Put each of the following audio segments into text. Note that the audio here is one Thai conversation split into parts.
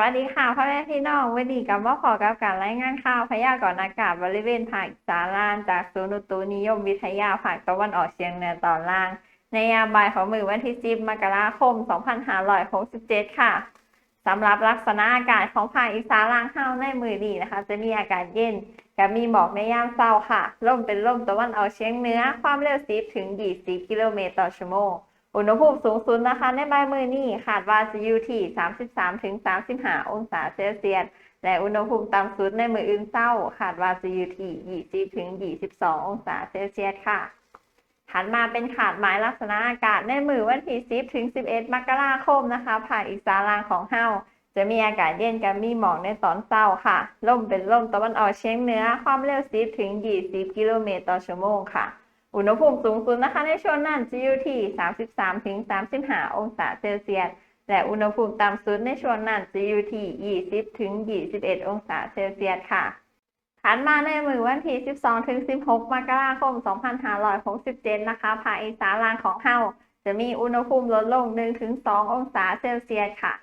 วัสดีค่ะพ่อแม่พี่น้องวันนี้กับว่าขอกับการรายงานข่าวพยากรณ์อากาศบริเวณภาคอีสานล่างจากศูนย์อุตุนิยมวิทยาภาคตะวันออกเฉียงเหนือตอนล่าง ในยามบ่ายของมือวันที่10มกราคม 2567 ค่ะสำหรับลักษณะอากาศของภาคอีสานล่างเฮาในมือนี้นะคะ จะมีอากาศเย็นกับมีหมอกในยามเช้าค่ะลมเป็นลมตะวันออกเฉียงเหนือความเร็ว10ถึง 20 กิโลเมตรต่อชั่วโมง อุณหภูมิสูงสุดนะคะ ในบ่ายมือนี้คาดว่าจะอยู่ที่ 33-35 องศาเซลเซียส และอุณหภูมิต่ำสุดในมืออื่นเศร้าคาดว่าจะอยู่ที่ 20-22 องศาเซลเซียสค่ะ ถัดมาเป็นขาดหมายลักษณะอากาศในมือวันที่ 10-11 มกราคมนะคะภาคอีสานล่างของเฮาจะมีอากาศเย็นกับมีหมอกในตอนเช้าค่ะ ลมเป็นลมตะวันออกเฉียงเหนือ ความเร็ว 10-20 กิโลเมตรต่อชั่วโมงค่ะ อุณหภูมิสูงสุดนะคะในช่วงนั้นจะอยู่ที่ 33ถึง35 องศาเซลเซียส และอุณหภูมิต่ำสุดในช่วงนั้นจะอยู่ที่ 20ถึง21 องศาเซลเซียสค่ะถัดมาในมือวันที่ 12ถึง16 มกราคม 2567 นะคะ ภาคอีสานล่างของเฮาจะมีอุณหภูมิลดลง1ถึง2องศาเซลเซียสค่ะ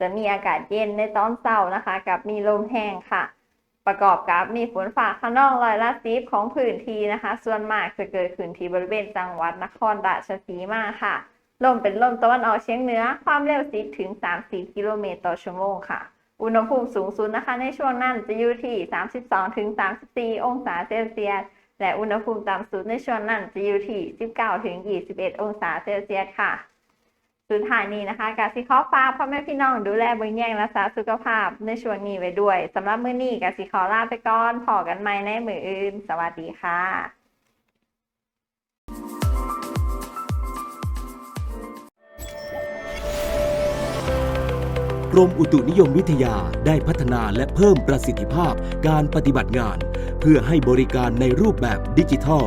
จะมีอากาศเย็นในตอนเช้านะคะ กับมีลมแห้งค่ะ ประกอบกับมีฝนฟ้าขนองร้อยละสิบของพื้นที่นะคะ ส่วนมากจะเกิดขึ้นที่บริเวณจังหวัดนครราชสีมาค่ะ ลมเป็นลมตะวันออกเฉียงเหนือ ความเร็ว10ถึง 30 กิโลเมตรต่อชั่วโมงค่ะ อุณหภูมิสูงสุดนะคะ ในช่วงนั้นจะอยู่ที่ 32ถึง34 องศาเซลเซียส และอุณหภูมิต่ำสุดในช่วงนั้นจะอยู่ที่ 19ถึง21 องศาเซลเซียสค่ะ สุดท้ายนี้นะคะกาสิขอฝากพ่อแม่พี่น้องดูแลเบิ่งแยงรักษาสุขภาพในช่วงนี้ไว้ด้วยสำหรับมื้อนี้กาสิขอลาไปก่อนพอกันใหม่ในมืออื่น สวัสดีค่ะกรมอุตุนิยมวิทยาได้พัฒนาและเพิ่มประสิทธิภาพการปฏิบัติงาน เพื่อให้บริการในรูปแบบดิจิทัล